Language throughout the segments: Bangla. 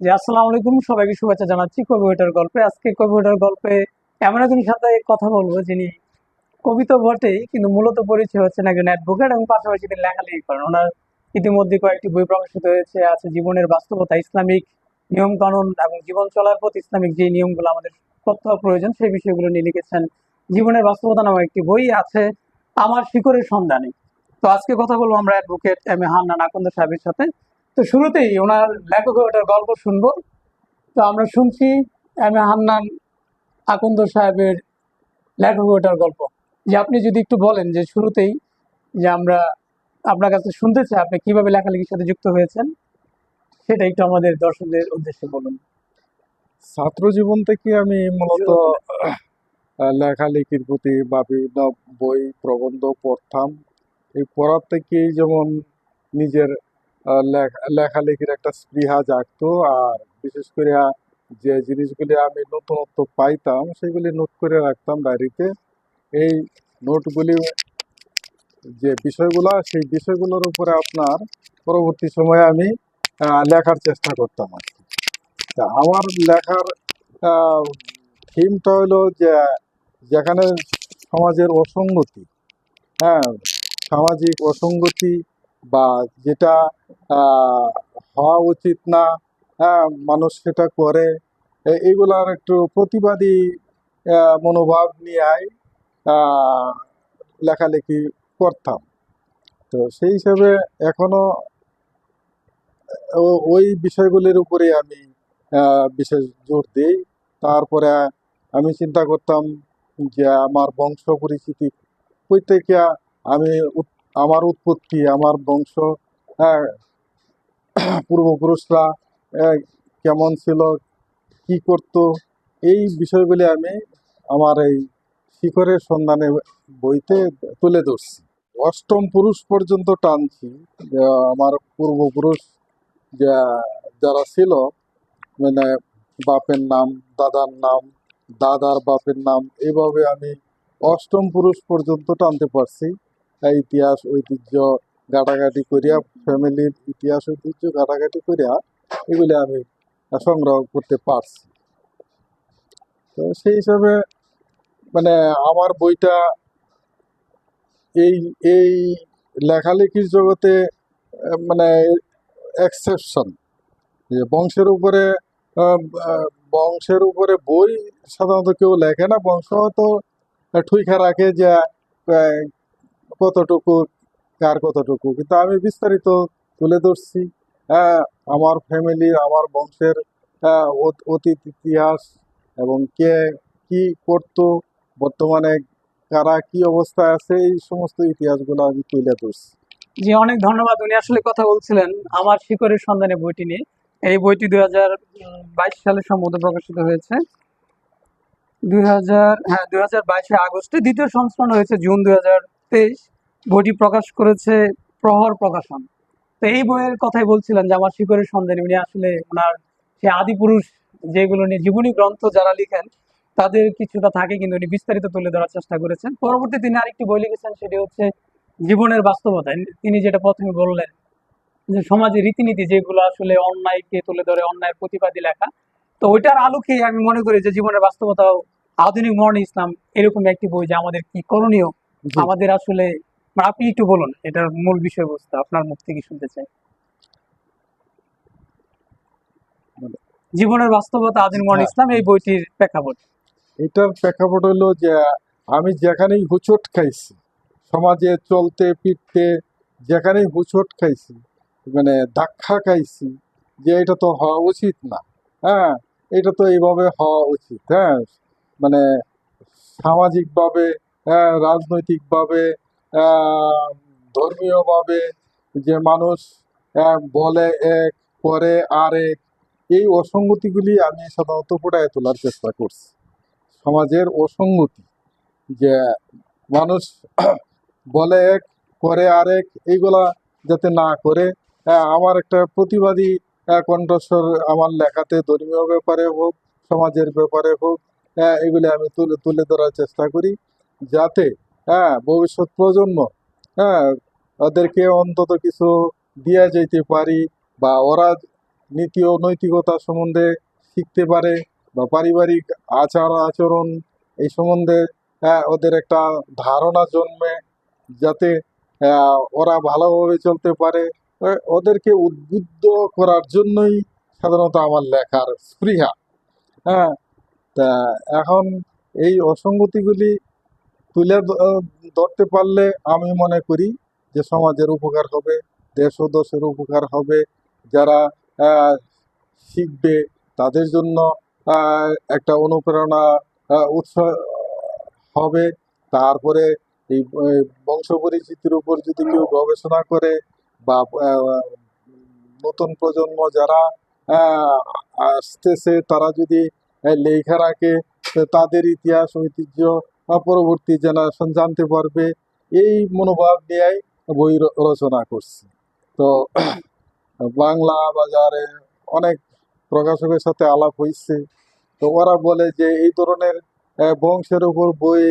জি আসসালামু আলাইকুম, সবাইকে শুভেচ্ছা জানাচ্ছি কবিতার গল্পে। আজকে কবিতার গল্পে এমন একজনের সাথে কথা বলব যিনি কবি তো বটেই কিন্তু মূলত পরিচয় হচ্ছেন একজন অ্যাডভোকেট এবং পাশাপাশি তিনি লেখালেখি করেন। ওনার ইতিমধ্যে কয়েকটি বই প্রকাশিত হয়েছে, আছে জীবনের বাস্তবতা, ইসলামিক নিয়ম কানুন এবং জীবন চলার পথ, ইসলামিক যে নিয়মগুলো আমাদের তথ্য প্রয়োজন, সেই বিষয়গুলো নিয়ে লিখেছেন জীবনের বাস্তবতা নামে একটি বই আছে, আমার শিকড়ের সন্ধানে। তো আজকে কথা বলব আমরা advocate M A Hannan Akand সাহেবের সাথে। তো শুরুতেই ওনার লেখক ওটার গল্প শুনব। তো আমরা শুনছি এম এ হান্নান আকন্দ সাহেবের লেখক ওটার গল্প। যে আপনি যদি একটু বলেন যে শুরুতেই যে আমরা আপনার কাছে শুনতে চাই, আপনি কীভাবে লেখালেখির সাথে যুক্ত হয়েছেন, সেটা একটু আমাদের দর্শকদের উদ্দেশ্যে বলুন। ছাত্র জীবন থেকে আমি মূলত লেখালেখির প্রতি বা বিভিন্ন বই, প্রবন্ধ পড়তাম। এই পড়ার থেকেই যেমন নিজের লেখালেখির একটা স্পৃহা জাগতো আর বিশেষ করে যে জিনিসগুলি আমি নতুনত্ব পাইতাম, সেগুলি নোট করে রাখতাম ডায়েরিতে এই নোটগুলি যে বিষয়গুলো, সেই বিষয়গুলোর উপরে আপনার পরবর্তী সময়ে আমি লেখার চেষ্টা করতাম আর কি। তা আমার লেখার থিমটা হলো যে, যেখানে সমাজের অসঙ্গতি হ্যাঁ সামাজিক অসঙ্গতি বা যেটা হওয়া উচিত না হ্যাঁ মানুষ সেটা করে এ- এগুলার একটু প্রতিবাদী মনোভাব নিয়ে আহ, লেখালেখি করতাম। তো সেই হিসাবে এখনও ও- ওই বিষয়গুলির উপরে আমি বিশেষ জোর দিই। তারপরে আমি চিন্তা করতাম যে আমার বংশ পরিচিতি প্রত্যেকে আমি আমার উৎপত্তি আমার বংশ হ্যাঁ, পূর্বপুরুষরা কেমন ছিল কি করত এই বিষয়গুলি আমি আমার এই শিখরের সন্ধানে বইতে তুলে ধরছি। অষ্টম পুরুষ পর্যন্ত টানছি যে আমার পূর্বপুরুষ যা যারা ছিল মানে বাপের নাম দাদার নাম দাদার বাপের নাম এইভাবে আমি অষ্টম পুরুষ পর্যন্ত টানতে পারছি। ইতিহাস, ঐতিহ্য ঘাটাঘাটি করিয়া ফ্যামিলির ইতিহাস, ঐতিহ্য ঘাটাঘাটি করিয়া এগুলি আমি সংগ্রহ করতে পারছি। তো সেই হিসাবে মানে আমার বইটা এই এই লেখালেখির জগতে মানে এক্সেপশন যে বংশের উপরে বংশের উপরে বই সাধারণত কেউ লেখে না, বংশ হয়তো ঠুইখা রাখে যে কতটুকু, কার কতটুকু? কিন্তু আমি বিস্তারিত তুলে ধরছি। হ্যাঁ আমার ফ্যামিলি আমার বংশের অত- অতীত, ইতিহাস এবং কে, কি করতো, বর্তমানে কারা কি অবস্থায় আছে, এই সমস্ত ইতিহাসগুলো আমি তুলে ধরছি। জি, অনেক ধন্যবাদ। উনি আসলে কথা বলছিলেন আমার শিকড়ের সন্ধানে বইটি নিয়ে। এই বইটি দুই হাজার বাইশ সালে সম্ভবত প্রকাশিত হয়েছে। দুই হাজার হ্যাঁ দুই আগস্টে দ্বিতীয় সংস্করণ হয়েছে জুন দুই হাজার তেইশ বইটি প্রকাশ করেছে প্রহর প্রকাশন। তো এই বইয়ের কথাই বলছিলেন যে আমার শিকড়ের সন্ধানে, উনি আসলে ওনার সে আদিপুরুষ যেগুলো নিয়ে জীবনী গ্রন্থ যারা লিখেন, তাদের কিছুটা থাকে কিন্তু উনি বিস্তারিত তুলে ধরার চেষ্টা করেছেন। পরবর্তী তিনি আরেকটি বই লিখেছেন, সেটি হচ্ছে জীবনের বাস্তবতা। তিনি যেটা প্রথমে বললেন যে সমাজের রীতিনীতি যেগুলো আসলে অন্যায়কে তুলে ধরে, অন্যায়ের প্রতিবাদী লেখা। তো ওইটার আলোকে আমি মনে করি যে জীবনের বাস্তবতা আধুনিক মর্ন ইসলাম এরকম একটি বই যে আমাদের কি করণীয়। আমাদের আসলে আপনি একটু বলুন এটার মূল বিষয়বস্তু আপনার মুখ থেকে শুনতে চাই। জীবনের বাস্তবতা মর্ন হ্যাঁ। ইসলাম এই বইটির প্রেক্ষাপট। এটার প্রেক্ষাপট হলো যে আমি যেখানেই হুচট খাইছি সমাজে চলতে ফিরতে যেখানেই হুচট খাইছি মানে ধাক্কা খাইছি যে এটা তো হওয়া উচিত না হ্যাঁ? এটা তো এইভাবে হওয়া উচিত হ্যাঁ? মানে সামাজিকভাবে রাজনৈতিকভাবে আহ, ধর্মীয়ভাবে যে মানুষ বলে এক করে আরেক এই অসঙ্গতিগুলি আমি সাধারণত ফুটায় তোলার চেষ্টা করছি। সমাজের অসঙ্গতি যে মানুষ বলে এক করে আরেক এইগুলা যাতে না করে আমার একটা প্রতিবাদী কণ্ঠস্বর আমার লেখাতে ধর্মীয় ব্যাপারে হোক সমাজের ব্যাপারে হোক এগুলি আমি তুলে তুলে ধরার চেষ্টা করি। যাতে হ্যাঁ ভবিষ্যৎ প্রজন্ম হ্যাঁ ওদেরকে অন্তত কিছু দিয়া যেতে পারি বা ওরা নীতি ও নৈতিকতা সম্বন্ধে শিখতে পারে বা পারিবারিক আচার আচরণ এই সম্বন্ধে আহ, ওদের একটা ধারণা জন্মে যাতে ওরা ভালোভাবে চলতে পারে ওদেরকে উদ্বুদ্ধ করার জন্যই সাধারণত আমার লেখার স্পৃহা হ্যাঁ। তা এখন এই অসঙ্গতিগুলি তুলে ধরতে পারলে আমি মনে করি যে সমাজের উপকার হবে দেশ ও দেশের উপকার হবে। যারা শিখবে তাদের জন্য একটা অনুপ্রেরণা উৎস, হবে। তারপরে এই বংশ পরিচিতির উপর যদি কেউ গবেষণা করে বা নতুন প্রজন্ম যারা আসতেছে তারা যদি লেখা রাখে, তাদের ইতিহাস, ঐতিহ্য পরবর্তী জেনারেশন জানতে পারবে এই মনোভাব নিয়েই বই রচনা করছি। তো বাংলা বাজারে অনেক প্রকাশকের সাথে আলাপ হয়েছে। তো ওরা বলে যে এই ধরনের বংশের উপর বই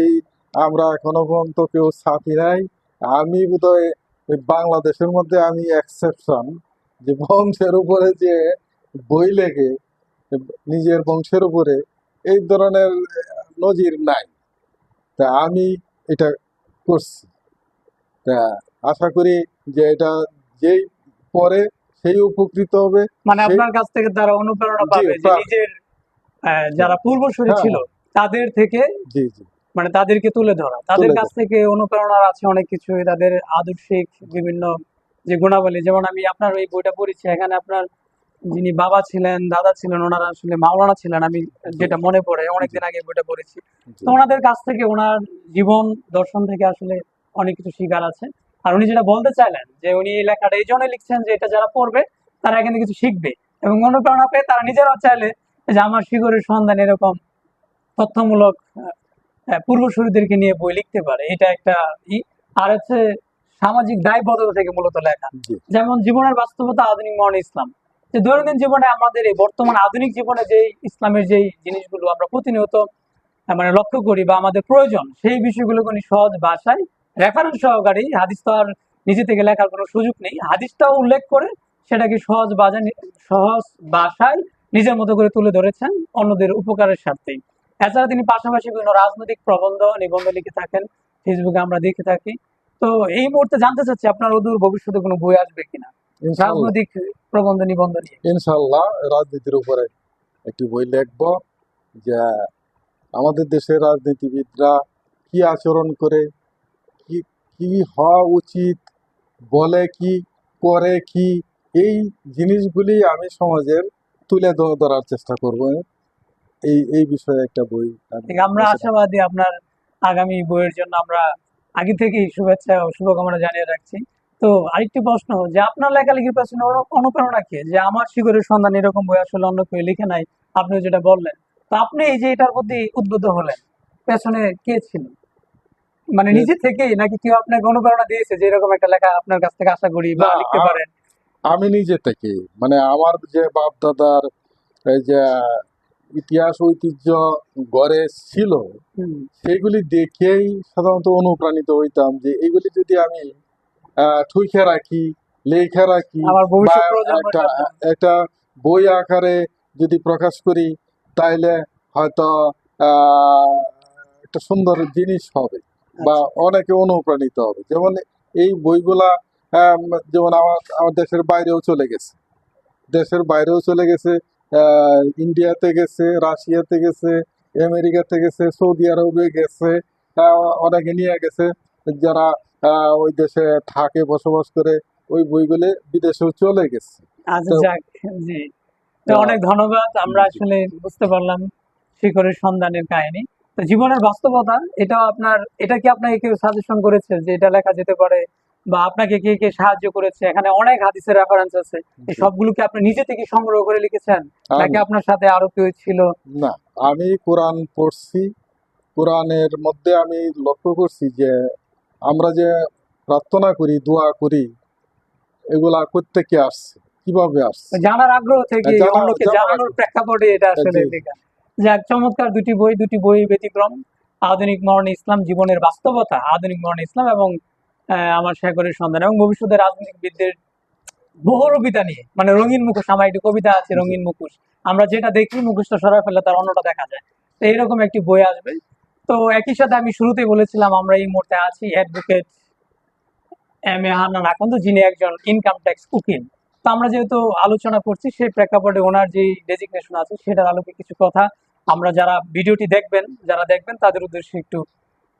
আমরা এখনও পর্যন্ত কেউ ছাপি নাই। আমি বোধহয় বাংলাদেশের মধ্যে আমি এক্সেপশন যে বংশের উপরে যে বই লেগে, নিজের বংশের উপরে এই ধরনের নজির নাই। তা আমি এটা করছি। তা আশা করি যে এটা যেই পরে সেই উপকৃত হবে মানে আপনার কাছ থেকে তারা অনুপ্রেরণা পাবে যে নিজের যারা পূর্বসূরি হ্যাঁ, ছিল তাদের থেকে জি জি। মানে তাদেরকে তুলে ধরা। তাদের কাছ থেকে অনুপ্রেরণা আছে অনেক কিছু তাদের আদর্শিক বিভিন্ন যে গুণাবলী যেমন আমি আপনার এই বইটা পড়েছি এখানে আপনার যিনি বাবা ছিলেন দাদা ছিলেন ওনারা আসলে মাওলানা ছিলেন আমি যেটা মনে পড়ে অনেকদিন আগে বইটা পড়েছি। তো ওনাদের কাছ থেকে ওনার জীবন দর্শন থেকে আসলে অনেক কিছু শিকার আছে। আর উনি যেটা বলতে চাইলেন যে উনি এই লেখাটা এই জন্য লিখছেন যে এটা যারা পড়বে তারা এখানে কিছু শিখবে এবং অনুপ্রেরণা পেয়ে তারা নিজেরাও চাইলে যে আমার শিকড়ের সন্ধান এরকম তথ্যমূলক পূর্বসূরীদেরকে নিয়ে বই লিখতে পারে এটা একটা ই। আর হচ্ছে সামাজিক দায়বদ্ধতা থেকে মূলত লেখা। যেমন জীবনের বাস্তবতা আধুনিক মরণ ইসলাম। যে দৈনন্দিন জীবনে আমাদের এই বর্তমান আধুনিক জীবনে যে ইসলামের যেই জিনিসগুলো আমরা প্রতিনিয়ত মানে লক্ষ্য করি বা আমাদের প্রয়োজন, সেই বিষয়গুলোকে উনি সহজ ভাষায় রেফারেন্স সহকারে হাদিস তো আর নিজে থেকে লেখার কোনো সুযোগ নেই, হাদিসটাও উল্লেখ করে সেটাকে সহজ বাজার সহজ ভাষায় নিজের মতো করে তুলে ধরেছেন অন্যদের উপকারের স্বার্থেই এছাড়া তিনি পাশাপাশি বিভিন্ন রাজনৈতিক প্রবন্ধ নিবন্ধ লিখে থাকেন ফেসবুকে আমরা দেখে থাকি। তো এই মুহূর্তে জানতে চাচ্ছি আপনার অদূর ভবিষ্যতে কোনো বই আসবে কিনা? রাজনৈতিক প্রবন্ধ নিবন্ধ নিয়ে ইনশাল্লাহ রাজনীতির উপরে একটি বই লিখব যে আমাদের দেশের রাজনীতিবিদরা কি আচরণ করে কি কি হওয়া উচিত বলে কি করে কি এই জিনিসগুলি আমি সমাজের তুলে ধরার চেষ্টা করব। এই এই বিষয়ে একটা বই আমরা আশাবাদী আপনার আগামী বইয়ের জন্য আমরা আগে থেকেই শুভেচ্ছা ও শুভকামনা জানিয়ে রাখছি। তো আরেকটি প্রশ্ন যে আপনার লেখালেখির পেছনে অনু- অনুপ্রেরণা কি? যে আমার শিকড়ের সন্ধান এরকম বই আসলে অন্য কেউ লিখে নাই আপনি যেটা বললেন। তো আপনি এই যে এটার প্রতি উদ্বুদ্ধ হলেন পেছনে কে ছিল? মানে নিজে থেকেই নাকি কেউ আপনাকে অনুপ্রেরণা দিয়েছে যে এরকম একটা লেখা আপনার কাছ থেকে আশা করি বা লিখতে পারেন? আমি নিজে থেকে মানে আমার যে বাপ দাদার এই যে ইতিহাস ঐতিহ্য গড়ে ছিল হুম, সেইগুলি দেখেই সাধারণত অনুপ্রাণিত হইতাম যে এগুলি যদি আমি ঠুইখে রাখি লেখা রাখি একটা একটা বই আকারে যদি প্রকাশ করি তাইলে হয়তো একটা সুন্দর জিনিস হবে বা অনেকে অনুপ্রাণিত হবে। যেমন এই বইগুলা যেমন আমার আমার দেশের বাইরেও চলে গেছে। দেশের বাইরেও চলে গেছে আহ, ইন্ডিয়াতে গেছে রাশিয়াতে গেছে আমেরিকাতে গেছে সৌদি আরবে গেছে অনেকে নিয়ে গেছে যারা ওই দেশে থাকে বসবাস করে ওই বইগুলো বিদেশেও চলে গেছে। আচ্ছা যাক জি। তো তো- অনেক ধন্যবাদ আমরা আসলে বুঝতে পারলাম শিকড়ের সন্ধানের কাহিনী। তো জীবনের বাস্তবতা এটা আপনার এটা কি আপনাকে কেউ সাজেশন করেছে যে এটা লেখা যেতে পারে? বা আপনাকে কে কে সাহায্য করেছে? এখানে অনেক হাদিসের রেফারেন্স আছে। এই সবগুলোকে আপনি নিজে থেকে সংগ্রহ করে লিখেছেন? নাকি আপনার সাথে আরও কেউ ছিল? না আমি কোরআন পড়ছি। কোরআনের মধ্যে আমি লক্ষ্য করছি যে আমরা যে প্রার্থনা করি দোয়া করি এগুলা প্রত্যেকে আসছে। কীভাবে আসছে? জানার আগ্রহ থেকে অন্যকে জানানোর প্রেক্ষাপটে এটা আসলে লেখা যাক চমৎকার দুটি বই দুটি বই ব্যতিক্রম আধুনিক মরণ ইসলাম জীবনের বাস্তবতা আধুনিক মরণ ইসলাম এবং আমার শেখরের সন্ধান এবং ভবিষ্যতে রাজনীতিবিদদের বহুরবিতা নিয়ে। মানে রঙিন মুখোশ আমার একটি কবিতা আছে রঙিন মুখোশ। আমরা যেটা দেখি মুখোশটা সরাই ফেলে তার অন্যটা দেখা যায়। তো এইরকম একটি বই আসবে। তো একই সাথে আমি শুরুতেই বলেছিলাম, আমরা এই মুহূর্তে আছি advocate M A Hannan. Akand যিনি একজন ইনকাম ট্যাক্স উকিল। তো আমরা যেহেতু আলোচনা করছি, সেই প্রেক্ষাপটে ওনার যে ডেজিগনেশন আছে, সেটার আলোকে কিছু কথা আমরা যারা ভিডিওটি দেখবেন, যারা দেখবেন, তাদের উদ্দেশ্যে একটু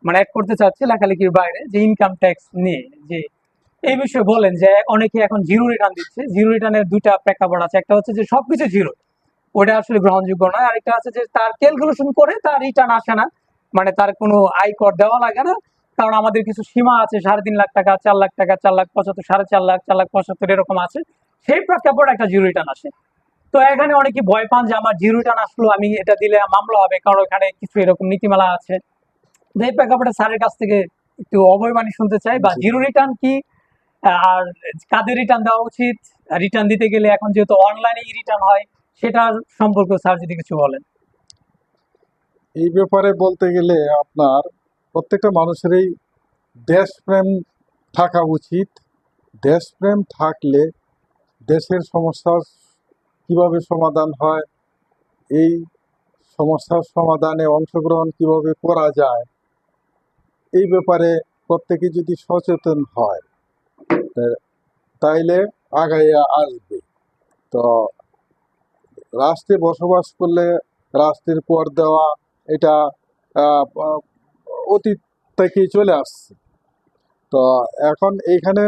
মানে অ্যাড করতে চাচ্ছি লেখালেখির বাইরে যে ইনকাম ট্যাক্স নিয়ে যে এই বিষয়ে বলেন যে অনেকে এখন জিরো রিটার্ন দিচ্ছে। জিরো রিটার্নের দুটা প্রেক্ষাপট আছে। একটা হচ্ছে যে সবকিছু জিরো ওটা আসলে গ্রহণযোগ্য নয়। আরেকটা আছে যে তার ক্যালকুলেশন করে তার রিটার্ন আসে না। মানে তার কোনো আয় কর দেওয়া লাগে না। কারণ আমাদের কিছু সীমা আছে সাড়ে তিন লাখ টাকা চার লাখ টাকা চার লাখ পঁচাত্তর সাড়ে চার লাখ চার লাখ পঁচাত্তর এরকম আছে। সেই প্রেক্ষাপট একটা জিরো রিটার্ন আসে। তো এখানে অনেকে ভয় পান যে আমার জিরো রিটার্ন আসলো আমি এটা দিলে মামলা হবে কারণ ওখানে কিছু এরকম নীতিমালা আছে। তো এই প্রেক্ষাপটে স্যারের কাছ থেকে একটু অবয়বাণী শুনতে চাই বা জিরো রিটার্ন কি? আর কাদের রিটার্ন দেওয়া উচিত? রিটার্ন দিতে গেলে এখন যেহেতু অনলাইনে রিটার্ন হয় সেটার সম্পর্কে স্যার যদি কিছু বলেন। এই ব্যাপারে বলতে গেলে আপনার প্রত্যেকটা মানুষেরই দেশপ্রেম থাকা উচিত। দেশপ্রেম থাকলে দেশের সমস্যার কীভাবে সমাধান হয়, এই সমস্যার সমাধানে অংশগ্রহণ কীভাবে করা যায়, এই ব্যাপারে প্রত্যেকে যদি সচেতন হয় তাইলে আগাইয়া আসবে। তো রাষ্ট্রে বসবাস করলে রাষ্ট্রের কর দেওয়া এটা অতীত থেকেই চলে আসছে। তো এখন এইখানে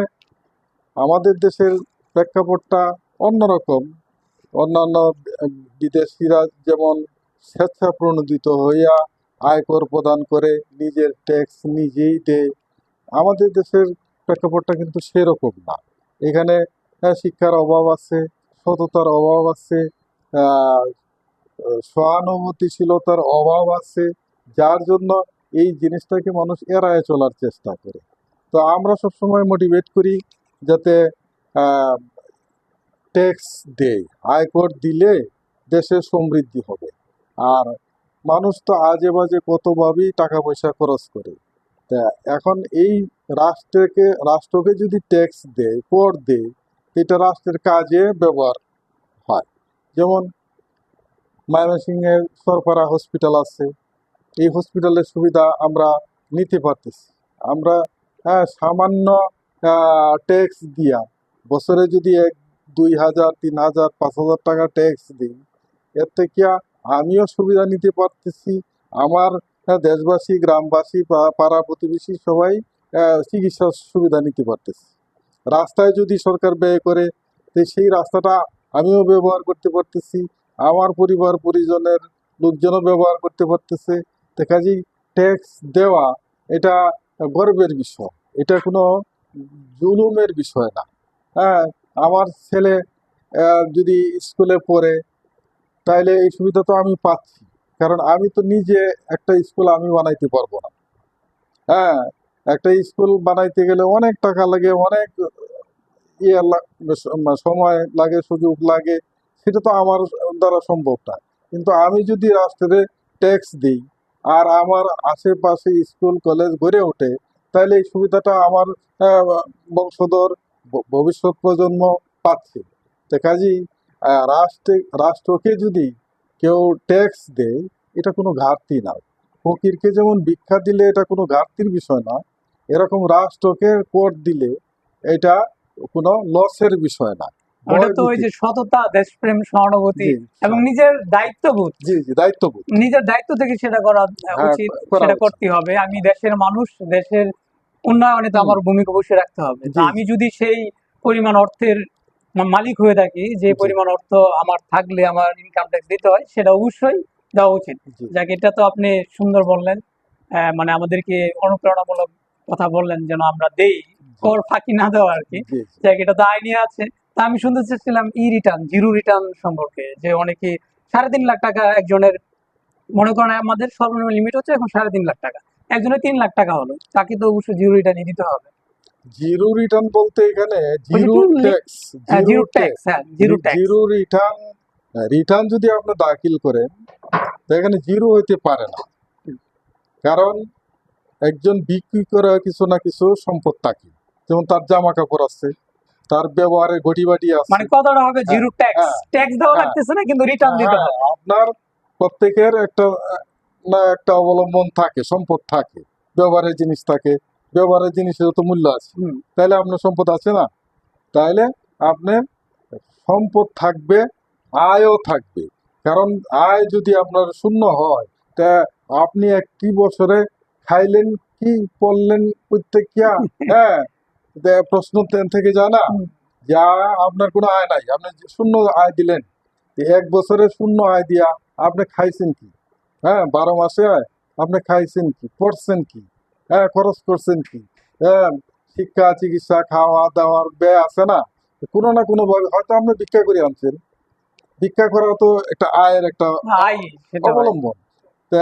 আমাদের দেশের প্রেক্ষাপটটা অন্যরকম। অন্যান্য বিদেশিরা যেমন স্বেচ্ছা প্রণোদিত হইয়া আয়কর প্রদান করে, নিজের ট্যাক্স নিজেই দেয়, আমাদের দেশের প্রেক্ষাপটটা কিন্তু সেরকম না। এখানে শিক্ষার অভাব আছে, সততার অভাব আছে সহানুভূতিশীলতার অভাব আছে, যার জন্য এই জিনিসটাকে মানুষ এড়ায় চলার চেষ্টা করে। তো আমরা সবসময় মোটিভেট করি যাতে ট্যাক্স দেয়, আয়কর দিলে দেশের সমৃদ্ধি হবে। আর মানুষ তো আজে বাজে কতভাবেই টাকা পয়সা খরচ করে। তা এখন এই রাষ্ট্রকে রাষ্ট্রকে যদি ট্যাক্স দেয়, কর দেয়, এটা রাষ্ট্রের কাজে ব্যবহার হয়। যেমন ময়মনসিংহের সরপাড়া হসপিটাল আছে। এই হসপিটালের সুবিধা আমরা নিতে পারতেছি। আমরা হ্যাঁ সামান্য ট্যাক্স দিয়া বছরে যদি এক দুই হাজার তিন হাজার পাঁচ হাজার টাকা ট্যাক্স দিই এর থেকে আমিও সুবিধা নিতে পারতেছি। আমার হ্যাঁ, দেশবাসী গ্রামবাসী পা- পাড়া প্রতিবেশী সবাই চিকিৎসার সুবিধা নিতে পারতেছি। রাস্তায় যদি সরকার ব্যয় করে সেই রাস্তাটা আমিও ব্যবহার করতে পারতেছি। আমার পরিবার, পরিজনের লোকজনও ব্যবহার করতে পারতেছে। কাজেই ট্যাক্স দেওয়া, এটা গর্বের বিষয়। এটা কোনো জুলুমের বিষয় না। হ্যাঁ আমার ছেলে যদি স্কুলে পড়ে, তাইলে এই সুবিধা তো আমি পাচ্ছি। কারণ আমি তো নিজে একটা স্কুল আমি বানাইতে পারব না। হ্যাঁ একটা স্কুল বানাইতে গেলে অনেক টাকা লাগে, অনেক ইয়ে সময় লাগে, সুযোগ লাগে। সেটা তো আমার দ্বারা সম্ভব না কিন্তু আমি যদি রাষ্ট্রে ট্যাক্স দিই আর আমার আশেপাশে স্কুল কলেজ গড়ে ওঠে, তাহলে এই সুবিধাটা আমার বংশধর ভবিষ্যৎ প্রজন্ম পাচ্ছে। তো কাজেই রাষ্ট্রে, রাষ্ট্রকে যদি কেউ ট্যাক্স দেয়, এটা কোনো ঘাটতি না। ফকিরকে যেমন ভিক্ষা দিলে এটা কোনো ঘাটতির বিষয় না, এরকম রাষ্ট্রকে কর দিলে এটা কোনো লসের বিষয় না। ওটা তো ওই যে সততা দেশপ্রেম সহানুভূতি এবং নিজের দায়িত্ববোধ। জি জি দায়িত্ববোধ। নিজের দায়িত্ব থেকে সেটা করা হ্যাঁ, উচিত সেটা করতে হবে। আমি দেশের মানুষ দেশের উন্নয়নে তো আমার ভূমিকা অবশ্যই রাখতে হবে। আমি যদি সেই পরিমাণ অর্থের মালিক হয়ে থাকি যে। পরিমাণ অর্থ আমার থাকলে আমার ইনকাম ট্যাক্স দিতে হয় সেটা অবশ্যই দেওয়া উচিত। যাক এটা তো আপনি সুন্দর বললেন। আহ, মানে আমাদেরকে অনুপ্রেরণামূলক কথা বললেন যেন আমরা দেই কর ফাঁকি না দেওয়া আর কি। যাক এটা তো আইনে আছে। তা আমি শুনতে চাচ্ছিলাম ই রিটার্ন জিরো রিটার্ন সম্পর্কে যে অনেকে সাড়ে তিন লাখ টাকা একজনের মনে করেন আমাদের সর্বনিম্ন লিমিট হচ্ছে এখন সাড়ে তিন লাখ টাকা। একজনের তিন লাখ টাকা হলো তাকে তো অবশ্যই জিরো রিটার্নই দিতে হবে। জিরো রিটার্ন বলতে এখানে জিরো ট্যাক্স হ্যাঁ জিরো ট্যাক্স হ্যাঁ zero tax zero return return যদি আপনি দাখিল করেন তো এখানে জিরো হইতে পারে না। কারণ একজন বিক্রি করা কিছু না কিছু সম্পদ থাকে যেমন তার জামা কাপড় আছে। তার ব্যবহারে ঘটিবাটি আছে। মানে কতটা হবে? Zero tax. ট্যাক্স দেওয়া হ্যাঁ। লাগতেছে না কিন্তু রিটার্ন দিতে হ্যাঁ, হবে। আপনার প্রত্যেকের একটা না একটা অবলম্বন থাকে সম্পদ থাকে। ব্যবহারের জিনিস থাকে। ব্যবহারের জিনিসের তো মূল্য আছে। তাহলে আপনার সম্পদ আছে না? তাহলে আপনার সম্পদ থাকবে আয়ও থাকবে। কারণ আয় যদি আপনার শূন্য হয় তা আপনি একটি বছরে খাইলেন কি পড়লেন প্রত্যেকিয়া হ্যাঁ প্রশ্ন থেকে যায় না? যা আপনার কোনো আয় নাই। আপনি যে শূন্য আয় দিলেন এক বছরে শূন্য আয় দিয়া আপনি খাইছেন কি? হ্যাঁ বারো মাসে আয় আপনি খাইছেন কি? পড়ছেন কি? হ্যাঁ খরচ করছেন কি? হ্যাঁ শিক্ষা চিকিৎসা খাওয়া দাওয়ার ব্যয় আছে না? কোনো না কোনো ভাবে হয়তো আপনি ভিক্ষা করে আনছেন। ভিক্ষা করা তো একটা আয়ের একটা অবলম্বন। তা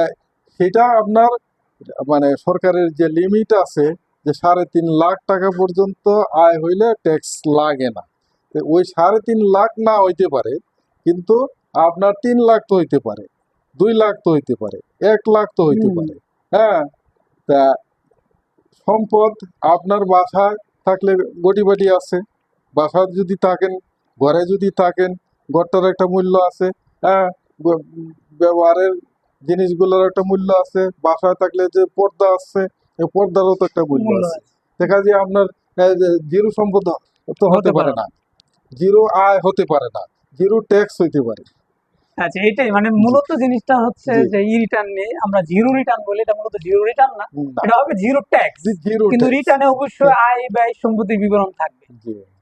সেটা আপনার মানে সরকারের যে লিমিট আছে যে সাড়ে তিন লাখ টাকা পর্যন্ত আয় হইলে ট্যাক্স লাগে না। ওই সাড়ে তিন লাখ না হইতে পারে কিন্তু আপনার তিন লাখ তো হইতে পারে দুই লাখ তো হইতে পারে এক লাখ তো হইতে পারে হ্যাঁ? তা সম্পদ আপনার বাসায় থাকলে গটিবাটি আছে বাসায় যদি থাকেন ঘরে যদি থাকেন ঘরটার একটা মূল্য আছে হ্যাঁ? ব্যবহারের জিনিসগুলোর একটা মূল্য আছে বাসায় থাকলে যে পর্দা আছে পর্দারও তো একটা মূল্য আছে। দেখা যায় আপনার জিরো সম্পদ তো হতে পারে না। জিরো আয় হতে পারে না। জিরো ট্যাক্স হইতে পারে। আচ্ছা এটাই মানে মূলত জিনিসটা হচ্ছে যে ই রিটার্ন নিয়ে আমরা জিরো রিটার্ন বলি এটা মূলত জিরো রিটার্ন না। এটা হবে জিরো ট্যাক্স কিন্তু রিটার্নে অবশ্যই আয় ব্যয় সম্পত্তির বিবরণ থাকবে।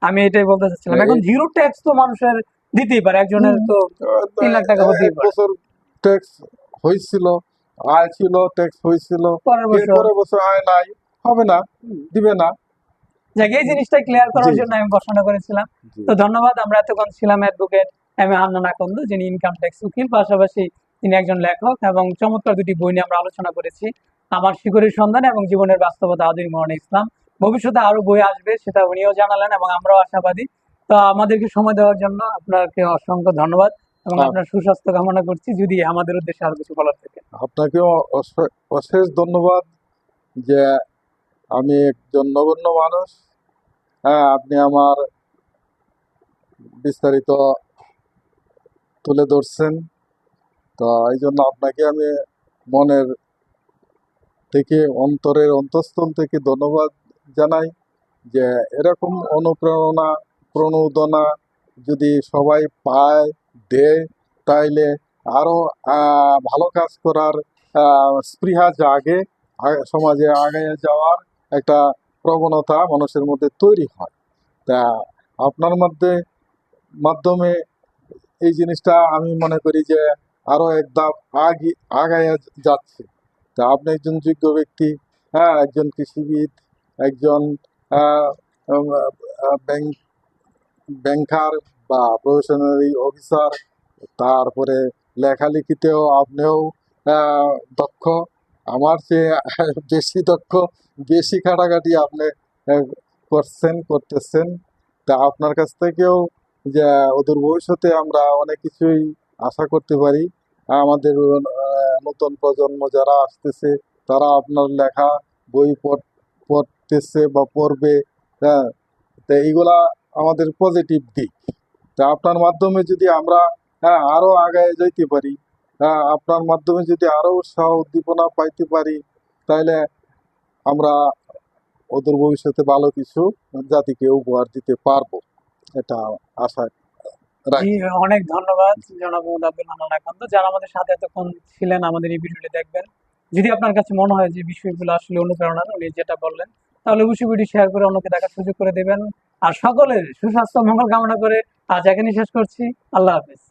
আমি এটাই বলতে চাচ্ছিলাম। এখন জিরো ট্যাক্স তো মানুষের দিতেই পারে। একজনের তো তিন লাখ টাকা হতেই পারে। বছর ট্যাক্স হয়েছিল। আয় ছিল ট্যাক্স হয়েছিল পরের বছর আয় নাই হবে না দিবে না। যাক এই জিনিসটা ক্লিয়ার করার জন্য আমি করেছিলাম। তো ধন্যবাদ আমরা এতক্ষণ ছিলাম advocate M A Hannan Akand যিনি ইনকাম ট্যাক্স উকিল পাশাপাশি তিনি একজন লেখক এবং চমৎকার দুটি বই নিয়ে আমরা আলোচনা করেছি। আমার শিকড়ের সন্ধান এবং জীবনের বাস্তবতা আদির মরণে ইসলাম। ভবিষ্যতে আরও বই আসবে সেটা উনিও জানালেন এবং আমরাও আশাবাদী। তো আমাদেরকে সময় দেওয়ার জন্য আপনাকে অসংখ্য ধন্যবাদ। এবং হ্যাঁ। আপনার সুস্বাস্থ্য কামনা করছি যদি আমাদের উদ্দেশ্যে আরও কিছু বলার থাকে। আপনাকেও অসে- অশেষ ধন্যবাদ যে আমি একজন নগণ্য মানুষ। হ্যাঁ আপনি আমার বিস্তারিত তুলে ধরছেন। তো এই জন্য আপনাকে আমি মনের থেকে অন্তরের অন্তঃস্থল থেকে ধন্যবাদ জানাই যে এরকম অনুপ্রেরণা প্রণোদনা যদি সবাই পায় দেয় তাইলে আরও আহ, ভালো কাজ করার স্পৃহা জাগে সমাজে আগে যাওয়ার একটা প্রবণতা মানুষের মধ্যে তৈরি হয়। তা আপনার মধ্যে মাধ্যমে এই জিনিসটা আমি মনে করি যে আরও এক ধাপ আগে আগায় যাচ্ছে। তা আপনি একজন যোগ্য ব্যক্তি হ্যাঁ একজন কৃষিবিদ একজন ব্যাংক ব্যাংকার বা প্রফেশনারি অফিসার, তারপরে লেখালেখিতেও আপনিও দক্ষ। আমার চেয়ে বেশি দক্ষ, বেশি খাটাখাটি আপনি করছেন, করতেছেন। তা আপনার কাছ থেকেও, যে ওদের ভবিষ্যতে আমরা অনেক কিছুই আশা করতে পারি। আমাদের নতুন প্রজন্ম যারা আসতেছে, তারা আপনার লেখা, বই পড়- পড়তেছে বা পড়বে। হ্যাঁ তা এইগুলা আমাদের পজিটিভ দিক। আপনার মাধ্যমে যদি আমরা হ্যাঁ আরও আগায় যাইতে পারি হ্যাঁ আপনার মাধ্যমে যদি আরও উৎসাহ উদ্দীপনা পাইতে পারি তাহলে আমরা ওদের ভবিষ্যতে ভালো কিছু জাতিকে উপহার দিতে পারব, এটা আশা অনেক ধন্যবাদ জনাব আব্দুল যারা আমাদের সাথে এতক্ষণ ছিলেন আমাদের এই ভিডিওটি দেখবেন। যদি আপনার কাছে মনে হয় যে বিষয়গুলো আসলে অনুপ্রেরণা উনি যেটা বললেন তাহলে অবশ্যই ভিডিও শেয়ার করে অন্যকে দেখার সুযোগ করে দেবেন। আর সকলের সুস্বাস্থ্য, মঙ্গল কামনা করে আজ এখানে শেষ করছি। আল্লাহ হাফেজ।